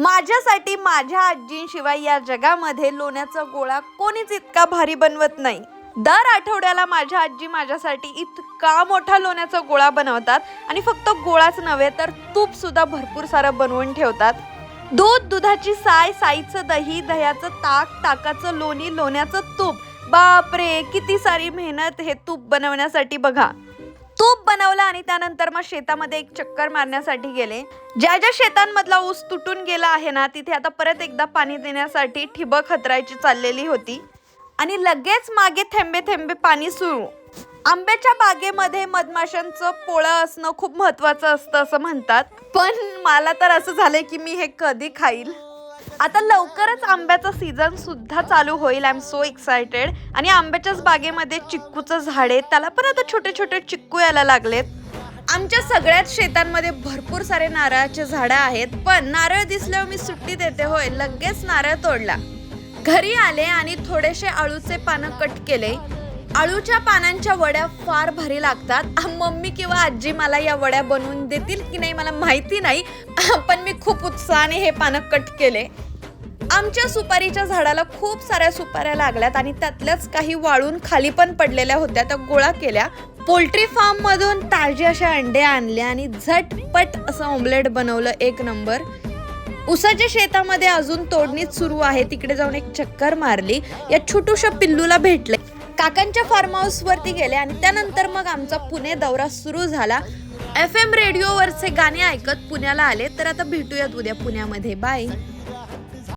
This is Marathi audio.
माझ्यासाठी माझ्या आजींशिवाय या जगामध्ये लोण्याचा गोळा कोणीच इतका भारी बनवत नाही. दर आठवड्याला माझ्या आजी माझ्यासाठी इतका मोठा लोण्याचा गोळा बनवतात आणि फक्त गोळाच नव्हे तर तूप सुद्धा भरपूर सारं बनवून ठेवतात. दूध दुधाची साय साईचं दही दह्याचं ताक ताकाचं लोणी लोण्याचं तूप. बापरे किती सारी मेहनत हे तूप बनवण्यासाठी बघा. तूप बनवलं आणि त्यानंतर मग शेतामध्ये एक चक्कर मारण्यासाठी गेले. ज्या ज्या शेतांमधला ऊस तुटून गेला आहे ना तिथे आता परत एकदा पाणी देण्यासाठी ठिबक हतरायची चाललेली होती. आणि लगेच मागे थेंबे थेंबे पाणी सुरू. आंब्याच्या बागेमध्ये मधमाशांचं पोळं असणं खूप महत्वाचं असतं असं म्हणतात. पण मला तर असं झालंय की मी हे कधी खाईल. आता लवकरच आंब्याचा सीझन सुद्धा चालू होईल. आय एम सो एक्सायटेड आणि आंब्याच्याच बागेमध्ये चिक्कूचं झाड आहे त्याला पण आता छोटे छोटे चिक्कू यायला लागलेत. आमच्या सगळ्याच शेतांमध्ये भरपूर सारे नारळाचे झाडं आहेत. पण नारळ दिसल्यावर मी सुट्टी देते होय. लगेच नारळ तोडला. घरी आले आणि थोडेसे आळूचे पानं कट केले. आळूच्या पानांच्या वड्या फार भारी लागतात. मम्मी किंवा आजी मला या वड्या बनवून देतील की नाही मला माहिती नाही. पण मी खूप उत्साहाने हे पानं कट केले. आमच्या सुपारीच्या झाडाला खूप साऱ्या सुपाऱ्या लागल्यात आणि त्यातल्याच काही वाळून खाली पण पडलेल्या होत्या त्या गोळा केल्या. पोल्ट्री फार्म मधून ताजे असे अंडे आणले आणि झटपट असं ऑमलेट बनवलं एक नंबर. उसाच्या शेतामध्ये अजून तोडणीच सुरू आहे तिकडे जाऊन एक चक्कर मारली. या छोटूशा पिल्लूला भेटले. काकांच्या फार्म हाऊस वरती गेले आणि त्यानंतर मग आमचा पुणे दौरा सुरू झाला. एफ एम रेडिओवरचे गाणे ऐकत पुण्याला आले तर आता भेटूयात उद्या पुण्यामध्ये. बाय.